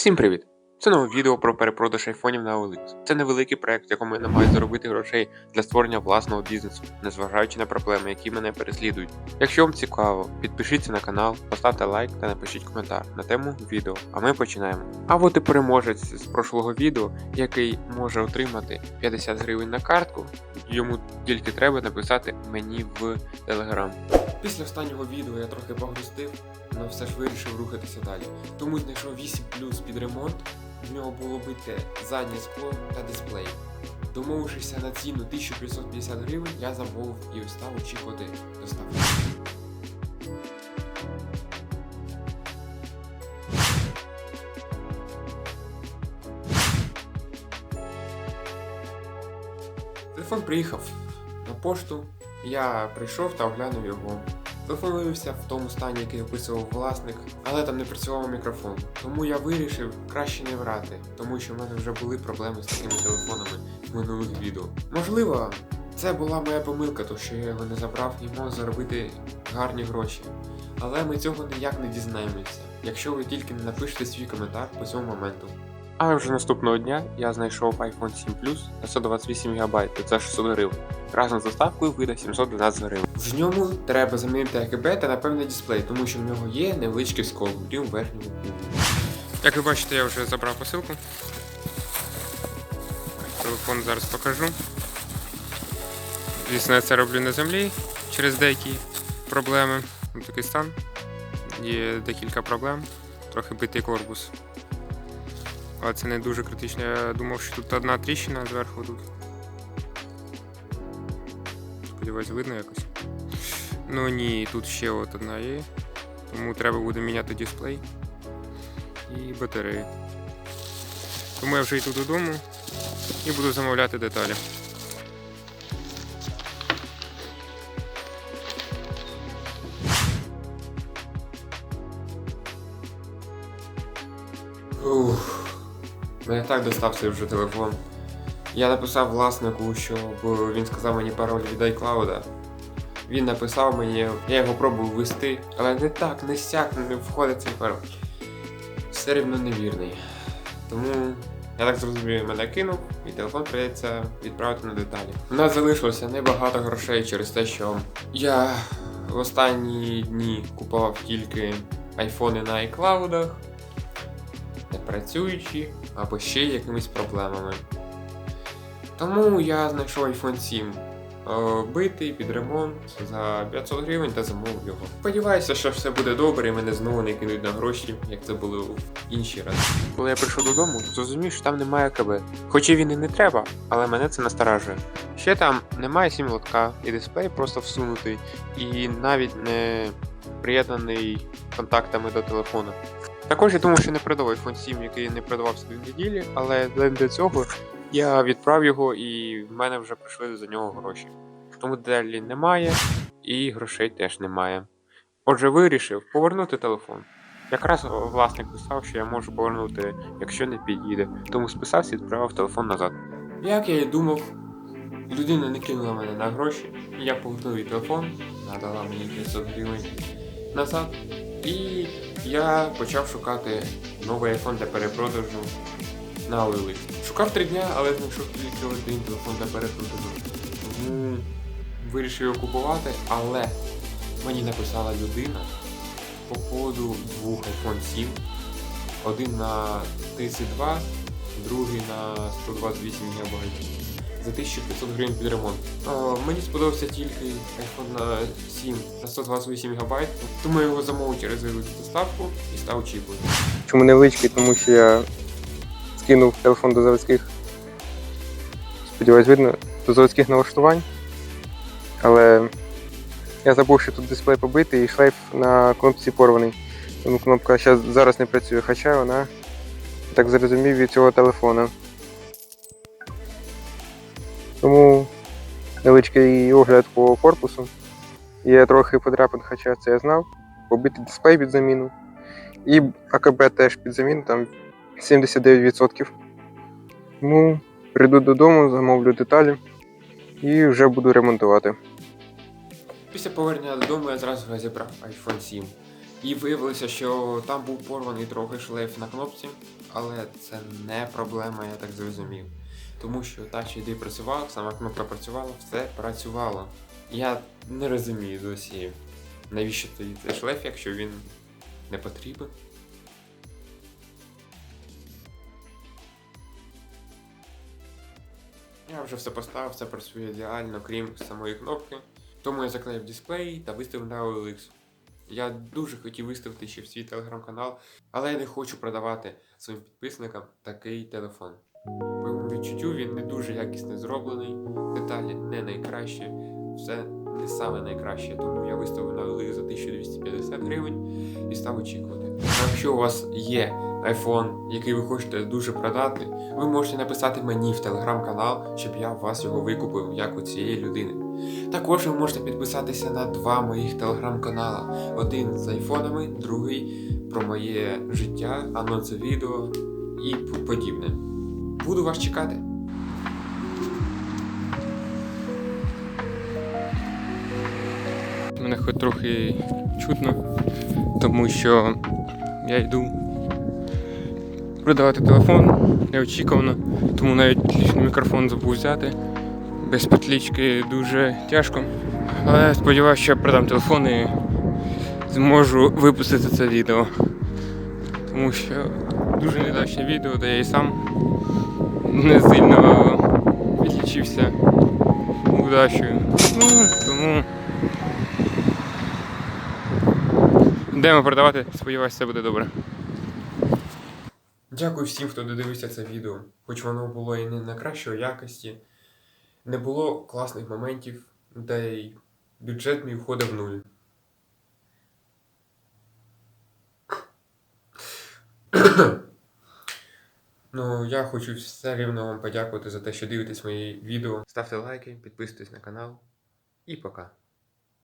Всім привіт! Це нове відео про перепродаж айфонів на OLX. Це невеликий проект, якому я намагаюся заробити грошей для створення власного бізнесу, незважаючи на проблеми, які мене переслідують. Якщо вам цікаво, підпишіться на канал, поставте лайк та напишіть коментар на тему відео, а ми починаємо. А от і переможець з прошлого відео, який може отримати 50 гривень на картку, йому тільки треба написати мені в Telegram. Після останнього відео я трохи погрустив, але все ж вирішив рухатися далі. Тому знайшов 8 плюс під ремонт. В нього було бите заднє скло та дисплей. Домовившися на ціну 1550 гривень, я замовив і став очікувати доставку. Телефон приїхав на пошту. Я прийшов та оглянув його. Виявився в тому стані, який описував власник, але там не працював мікрофон. Тому я вирішив краще не врати, тому що в мене вже були проблеми з такими телефонами в минулих відео. Можливо, це була моя помилка, то що я його не забрав і мог заробити гарні гроші. Але ми цього ніяк не дізнаємося, якщо ви тільки не напишете свій коментар по цьому моменту. А вже наступного дня я знайшов iPhone 7 Plus на 128 ГБ за 600 гривень. Разом з доставкою вийде 712 гривень. В ньому треба замінити АКБ та напевне дисплей, тому що в нього є невеличкий скол в верхньому кубі. Як ви бачите, я вже забрав посилку. Телефон зараз покажу. Звісно, я це роблю на землі через деякі проблеми. Такий стан. Є декілька проблем. Трохи битий корпус. Але це не дуже критично. Я думав, що тут одна тріщина зверху тут. Сподіваюсь, видно якось. Ну ні, тут ще от одна є. Тому треба буде міняти дисплей і батареї. Тому я вже йду додому і буду замовляти деталі. Ух, мене так достався вже телефон. Я написав власнику, щоб він сказав мені пароль від iCloud. Він написав мені, я його пробував ввести, але не так, не сяк, не входить цей пароль. Все рівно невірний. Тому я так зрозумів, мене кинув, і телефон прийдеться відправити на деталі. У нас залишилося небагато грошей через те, що я в останні дні купував тільки айфони на iCloud, не працюючі або ще якимись проблемами. Тому я знайшов iPhone 7 е, битий під ремонт за 500 гривень та замовив його. Сподіваюся, що все буде добре і мене знову не кинуть на гроші, як це було в інші рази. Коли я прийшов додому, зрозумів, що там немає КБ. Хоч і він і не треба, але мене це насторажує. Ще там немає сім-лотка, і дисплей просто всунутий, і навіть не приєднаний контактами до телефону. Також я думав, що не продав iPhone 7, який не продавався дві неділі, але для цього я відправ його і в мене вже прийшли за нього гроші. Тому деталі немає і грошей теж немає. Отже, вирішив повернути телефон. Якраз власник писав, що я можу повернути, якщо не підійде, тому списався і відправив телефон назад. Як я і думав, людина не кинула мене на гроші, я повернув їй телефон, надала мені 500 гривень назад, і я почав шукати новий iPhone для перепродажу на OLX. Шукав три дня, але знайшов тільки один телефон для перепродажу. Тому вирішив його купувати, але мені написала людина по поводу двох iPhone 7. Один на 32, другий на 128 ГБ. За 1500 гривень під ремонт. А, мені сподобався тільки iPhone на 7 на 128 ГБ, тому я його замовив через доставку і став очікувати. Чому невеличкий? Тому що я скинув телефон до заводських. Сподіваюсь, видно, до заводських налаштувань. Але я забув, що тут дисплей побитий і шлейф на кнопці порваний. Тому кнопка зараз не працює, хоча вона так зрозумів від цього телефона. Тому невеличкий огляд по корпусу. Є трохи подряпин, хоча це я знав. Побитий дисплей під заміну. І АКБ теж під заміну, там 79%. Тому прийду додому, замовлю деталі і вже буду ремонтувати. Після повернення додому я зразу розібрав iPhone 7. І виявилося, що там був порваний трохи шлейф на кнопці, але це не проблема, я так зрозумів. Тому що Touch ID працював, сама кнопка працювала, все працювало. Я не розумію досі, навіщо тоді цей шлейф, якщо він не потрібен. Я вже все поставив, все працює ідеально, крім самої кнопки. Тому я заклеїв дисплей та виставив на OLX. Я дуже хотів виставити ще в свій телеграм-канал, але я не хочу продавати своїм підписникам такий телефон. По моєму відчуттю він не дуже якісно зроблений, деталі не найкращі, все не саме найкраще, тому я виставив на OLX за 1250 гривень і став очікувати. Якщо у вас є iPhone, який ви хочете дуже продати, ви можете написати мені в телеграм-канал, щоб я вас його викупив, як у цієї людини. Також ви можете підписатися на два моїх телеграм-канала. Один з айфонами, другий про моє життя, анонси відео і подібне. Буду вас чекати. Мене хоч трохи чутно, тому що я йду продавати телефон неочікувано, тому навіть мікрофон забув взяти. Без петлічки дуже тяжко. Але сподіваюся, що я продам телефон і зможу випустити це відео. Тому що дуже недачне відео, де я і сам не сильно відлічився удачею. Ну, тому Йдемо продавати, сподіваюся, все буде добре. Дякую всім, хто додивився це відео, хоч воно було і не на кращої якості, не було класних моментів, та й бюджет мій входив в нуль. Ну, я хочу все рівно вам подякувати за те, що дивитесь мої відео. Ставте лайки, підписуйтесь на канал. І пока.